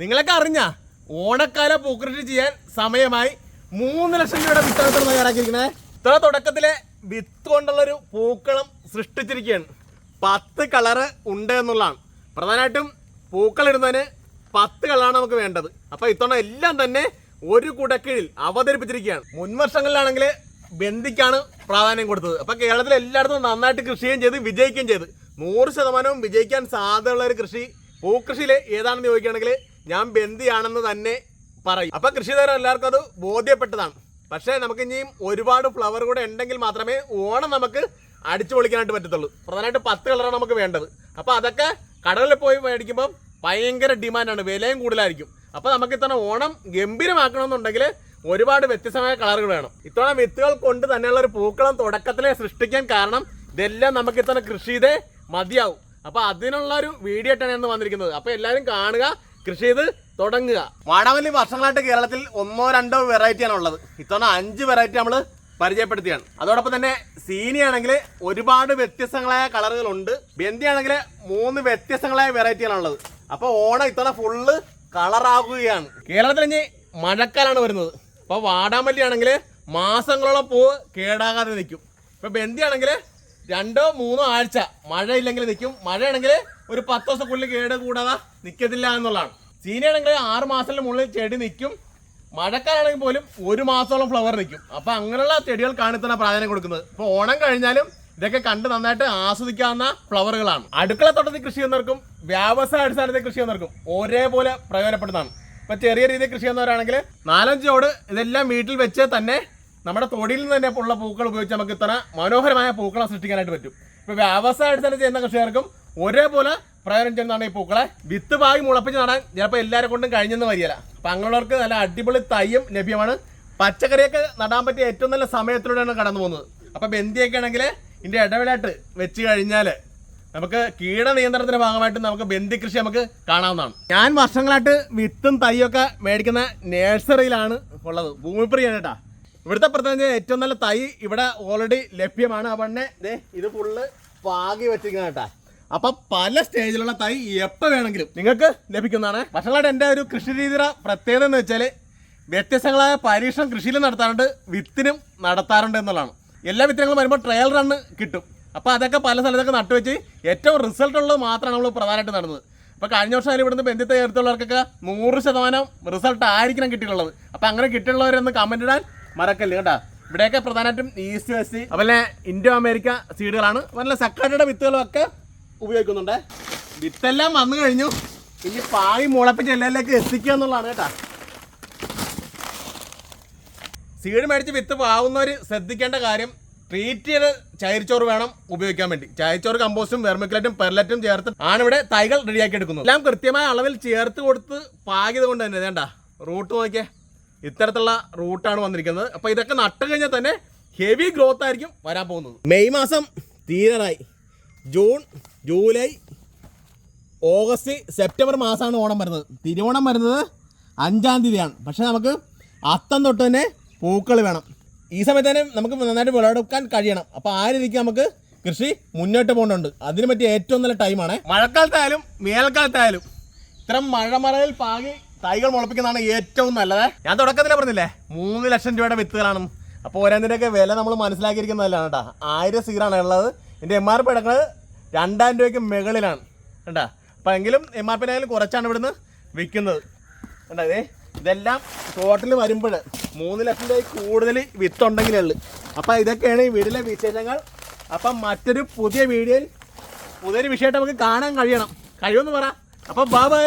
നിങ്ങളൊക്കെ അറിഞ്ഞ ഓണക്കാല പൂക്കൃഷി ചെയ്യാൻ സമയമായി മൂന്ന് ലക്ഷം രൂപയുടെ വിത്തനത്തിൽ തയ്യാറാക്കിയിരിക്കണേ ഇത്ര തുടക്കത്തിലെ വിത്ത് കൊണ്ടുള്ളൊരു പൂക്കളം സൃഷ്ടിച്ചിരിക്കുകയാണ്. പത്ത് കളറ് ഉണ്ട് എന്നുള്ളതാണ്. പ്രധാനമായിട്ടും പൂക്കൾ ഇടുന്നതിന് പത്ത് കളറാണ് നമുക്ക് വേണ്ടത്. അപ്പൊ ഇത്തവണ എല്ലാം തന്നെ ഒരു കുടക്കീഴിൽ അവതരിപ്പിച്ചിരിക്കുകയാണ്. മുൻവർഷങ്ങളിലാണെങ്കിൽ ബന്ദിക്കാണ് പ്രാധാന്യം കൊടുത്തത്. അപ്പൊ കേരളത്തിൽ എല്ലായിടത്തും നന്നായിട്ട് കൃഷി ചെയ്യുകയും ചെയ്ത് വിജയിക്കുകയും ചെയ്ത്. നൂറ് ശതമാനവും വിജയിക്കാൻ സാധ്യതയുള്ള ഒരു കൃഷി പൂക്കൃഷിയിൽ ഏതാണെന്ന് ചോദിക്കുകയാണെങ്കിൽ ഞാൻ ബന്ദിയാണെന്ന് തന്നെ പറയും. അപ്പൊ കൃഷിതരം എല്ലാവർക്കും അത് ബോധ്യപ്പെട്ടതാണ്. പക്ഷേ നമുക്ക് ഇനിയും ഒരുപാട് ഫ്ലവർ കൂടെ ഉണ്ടെങ്കിൽ മാത്രമേ ഓണം നമുക്ക് അടിച്ചു പൊളിക്കാനായിട്ട് പറ്റത്തുള്ളൂ. പ്രധാനമായിട്ട് പത്ത് കളറാണ് നമുക്ക് വേണ്ടത്. അപ്പോൾ അതൊക്കെ കടകളിൽ പോയി മേടിക്കുമ്പോൾ ഭയങ്കര ഡിമാൻഡാണ് വിലയും കൂടുതലായിരിക്കും. അപ്പോൾ നമുക്ക് ഇത്തവണ ഓണം ഗംഭീരമാക്കണമെന്നുണ്ടെങ്കിൽ ഒരുപാട് വ്യത്യസ്തമായ കളറുകൾ വേണം. ഇത്തവണ വിത്തുകൾ കൊണ്ട് തന്നെയുള്ള ഒരു പൂക്കളം തുടക്കത്തിലെ സൃഷ്ടിക്കാൻ കാരണം ഇതെല്ലാം നമുക്ക് ഇത്തവണ കൃഷി ചെയ്തേ മതിയാവും. അപ്പൊ അതിനുള്ള ഒരു വീഡിയോ ആയിട്ടാണ് ഞാൻ വന്നിരിക്കുന്നത്. അപ്പോൾ എല്ലാവരും കാണുക. കൃഷി ചെയ്ത് തുടങ്ങുക. വാടാമല്ലി വർഷങ്ങളായിട്ട് കേരളത്തിൽ ഒന്നോ രണ്ടോ വെറൈറ്റിയാണ് ഉള്ളത്. ഇത്തവണ അഞ്ച് വെറൈറ്റി നമ്മൾ പരിചയപ്പെടുത്തിയാണ്. അതോടൊപ്പം തന്നെ സീനി ആണെങ്കിൽ ഒരുപാട് വ്യത്യസ്തങ്ങളായ കളറുകളുണ്ട് ബെന്തി ആണെങ്കിൽ മൂന്ന് വ്യത്യസ്തങ്ങളായ വെറൈറ്റികളാണുള്ളത് അപ്പോൾ ഓണം ഇത്തവണ ഫുള്ള് കളറാകുകയാണ് കേരളത്തിൽ ഇനി മഴക്കാലാണ് വരുന്നത്. അപ്പോൾ വാടാമല്ലി ആണെങ്കിൽ മാസങ്ങളോളം പൂവ് കേടാകാതെ നിൽക്കും. ഇപ്പോൾ ബെന്തി ആണെങ്കിൽ രണ്ടോ മൂന്നോ ആഴ്ച മഴയില്ലെങ്കിൽ നിൽക്കും. മഴയാണെങ്കിൽ ഒരു പത്ത് ദിവസക്കുള്ളിൽ കേട് കൂടാതെ നിൽക്കത്തില്ല എന്നുള്ളതാണ്. സീനിയാണെങ്കിൽ ആറ് മാസത്തിന് മുകളിൽ ചെടി നിൽക്കും മഴക്കാലാണെങ്കിൽ പോലും ഒരു മാസത്തോളം ഫ്ലവർ നിൽക്കും അപ്പൊ അങ്ങനെയുള്ള ചെടികൾക്കാണ് ഇത്ര പ്രാധാന്യം കൊടുക്കുന്നത്. ഇപ്പൊ ഓണം കഴിഞ്ഞാലും ഇതൊക്കെ കണ്ട് നന്നായിട്ട് ആസ്വദിക്കാവുന്ന ഫ്ലവറുകളാണ് അടുക്കള തോട്ടത്തിൽ കൃഷി ചെയ്യുന്നവർക്കും വ്യാവസായ അടിസ്ഥാനത്തിൽ കൃഷി ചെയ്യുന്നവർക്കും ഒരേപോലെ പ്രയോജനപ്പെടുന്നതാണ്. ഇപ്പൊ ചെറിയ രീതിയിൽ കൃഷി ചെയ്യുന്നവരാണെങ്കിൽ നാലഞ്ചോട് ചോട് ഇതെല്ലാം വീട്ടിൽ വെച്ച് തന്നെ നമ്മുടെ തൊടിയിൽ നിന്ന് തന്നെ ഉള്ള പൂക്കൾ ഉപയോഗിച്ച് നമുക്ക് ഇത്ര മനോഹരമായ പൂക്കളെ സൃഷ്ടിക്കാനായിട്ട് പറ്റും. ഇപ്പൊ വ്യവസായ അടിസ്ഥാനത്തിൽ ചെയ്യുന്ന കർഷകർക്കും ഒരേപോലെ പ്രയോജനം ചെയ്യുന്നതാണ് ഈ പൂക്കളെ. വിത്ത് വാങ്ങി മുളപ്പിച്ച് നടാൻ ചിലപ്പോൾ എല്ലാവരെ കൊണ്ടും കഴിഞ്ഞെന്ന് വരികയില്ല. അപ്പം അങ്ങനെയുള്ളവർക്ക് നല്ല അടിപൊളി തയ്യും ലഭ്യമാണ്. പച്ചക്കറിയൊക്കെ നടാൻ പറ്റിയ ഏറ്റവും നല്ല സമയത്തിലൂടെയാണ് കടന്നു പോകുന്നത്. അപ്പം ബന്ധിയൊക്കെ ആണെങ്കിൽ ഇതിന്റെ ഇടവേളയായിട്ട് വെച്ച് കഴിഞ്ഞാൽ നമുക്ക് കീട നിയന്ത്രണത്തിന്റെ ഭാഗമായിട്ട് നമുക്ക് ബന്ദി കൃഷി നമുക്ക് കാണാവുന്നതാണ്. ഞാൻ വർഷങ്ങളായിട്ട് വിത്തും തൈയൊക്കെ മേടിക്കുന്ന നേഴ്സറിയിലാണ് ഉള്ളത്. ഭൂമിപ്രിയാണ് കേട്ടാ. ഇവിടുത്തെ പ്രത്യേകത ഏറ്റവും നല്ല തൈ ഇവിടെ ഓൾറെഡി ലഭ്യമാണ്. ദേ ഇത് ഫുള്ള് പാകി വെച്ചിരിക്കുന്നത് കേട്ടാ. അപ്പൊ പല സ്റ്റേജിലുള്ള തൈ എപ്പോൾ വേണമെങ്കിലും. നിങ്ങൾക്ക് ലഭിക്കുന്നതാണ്. പക്ഷേ എന്റെ ഒരു കൃഷി രീതിയുടെ പ്രത്യേകത എന്ന് വെച്ചാൽ വ്യത്യസ്തങ്ങളായ പരീക്ഷണം കൃഷിയിൽ നടത്താറുണ്ട് വിത്തിനും നടത്താറുണ്ട് എന്നുള്ളതാണ്. എല്ലാ വിത്തിനങ്ങളും വരുമ്പോൾ ട്രയൽ റണ്ണ് കിട്ടും. അപ്പോൾ അതൊക്കെ പല സ്ഥലത്തൊക്കെ നട്ടുവെച്ച് ഏറ്റവും റിസൾട്ട് ഉള്ളത് മാത്രമാണ് നമ്മൾ പ്രധാനമായിട്ട് നടന്നത്. അപ്പോൾ കഴിഞ്ഞ വർഷം അതിൽ ഇവിടുന്ന് ബന്ധത്തെ ചേർത്തുള്ളവർക്കൊക്കെ നൂറ് ശതമാനം റിസൾട്ട് ആയിരിക്കണം കിട്ടിയിട്ടുള്ളത്. അപ്പോൾ അങ്ങനെ കിട്ടിയുള്ളവരൊന്ന് കമന്റ് ഇടാൻ മറക്കല്ലേ കേട്ടോ? ഇവിടെയൊക്കെ പ്രധാനമായിട്ടും ഈസ്റ്റ് വെസ്റ്റ് അതുപോലെ ഇൻഡോ അമേരിക്ക സീഡുകളാണ് അതുപോലെ സക്കാട്ടയുടെ വിത്തുകളും ഒക്കെ ഉപയോഗിക്കുന്നുണ്ട്? വിത്തെല്ലാം വന്നു കഴിഞ്ഞു. ഇനി പായി മുളപ്പിച്ച് എല്ലാവരിലേക്ക് എത്തിക്കുക എന്നുള്ളതാണ് കേട്ടോ. സീഡ് മേടിച്ച് വിത്ത് പാവുന്നവർ ശ്രദ്ധിക്കേണ്ട കാര്യം ട്രീറ്റ് ചെയ്ത് ചൈരിച്ചോറ് വേണം ഉപയോഗിക്കാൻ വേണ്ടി. ചായച്ചോറ് കമ്പോസ്റ്റും വെർമിക്കലറ്റും പെർലറ്റും ചേർത്ത് ആണ് ഇവിടെ തൈകൾ റെഡിയാക്കി എടുക്കുന്നത്. എല്ലാം കൃത്യമായ അളവിൽ ചേർത്ത് കൊടുത്ത് പാകിയത് കൊണ്ട് തന്നെ വേണ്ട റൂട്ട് നോക്കിയേ. ഇത്തരത്തിലുള്ള റൂട്ടാണ് വന്നിരിക്കുന്നത്. അപ്പോൾ ഇതൊക്കെ നട്ട് കഴിഞ്ഞാൽ തന്നെ ഹെവി ഗ്രോത്ത് ആയിരിക്കും വരാൻ പോകുന്നത്. മെയ് മാസം തീരാറായി. ജൂൺ ജൂലൈ ഓഗസ്റ്റ് സെപ്റ്റംബർ മാസമാണ് ഓണം വരുന്നത്. തിരുവോണം വരുന്നത് അഞ്ചാം തീയതിയാണ്. പക്ഷേ നമുക്ക് അത്തം തൊട്ട് തന്നെ പൂക്കൾ വേണം. ഈ സമയത്ത് തന്നെ നമുക്ക് നന്നായിട്ട് വിളവെടുക്കാൻ കഴിയണം. അപ്പോൾ ആ രീതിക്ക് നമുക്ക് കൃഷി മുന്നോട്ട് പോകേണ്ടതുണ്ട്. അതിന് പറ്റിയ ഏറ്റവും നല്ല ടൈമാണ് മഴക്കാലത്തായാലും വേനൽക്കാലത്തായാലും ഇത്തരം മഴമറയിൽ പാകി തൈകൾ മുളപ്പിക്കുന്നതാണ് ഏറ്റവും നല്ലത്. ഞാൻ തുടക്കത്തിലേ പറഞ്ഞില്ലേ മൂന്ന് ലക്ഷം രൂപയുടെ വിത്തുകളാണ്. അപ്പോൾ ഓരോന്നിന്റെയൊക്കെ വില നമ്മൾ മനസ്സിലാക്കിയിരിക്കുന്നതല്ലാണ് കേട്ടോ. ആയിരം സീറാണ് ഉള്ളത്. ഇതിന്റെ എം ആർ പി അടക്കുന്നത് രണ്ടായിരം രൂപയ്ക്ക് മുകളിലാണ്. കേട്ടോ അപ്പോൾ എങ്കിലും എം ആർ പിനായാലും കുറച്ചാണ് ഇവിടുന്ന് വിൽക്കുന്നത്. കണ്ടോ? ഇതേ ഇതെല്ലാം ടോട്ടൽ വരുമ്പോൾ മൂന്ന് ലക്ഷം രൂപ കൂടുതൽ വിത്തുണ്ടെങ്കിലേ അപ്പം ഇതൊക്കെയാണ് ഈ വീടിലെ വിശേഷങ്ങൾ. അപ്പം മറ്റൊരു പുതിയ വീഡിയോയിൽ പുതിയൊരു വിഷയമായിട്ട് നമുക്ക് കാണാൻ കഴിയണം. കഴിയുമെന്ന് പറ. അപ്പം ബാ ബൈ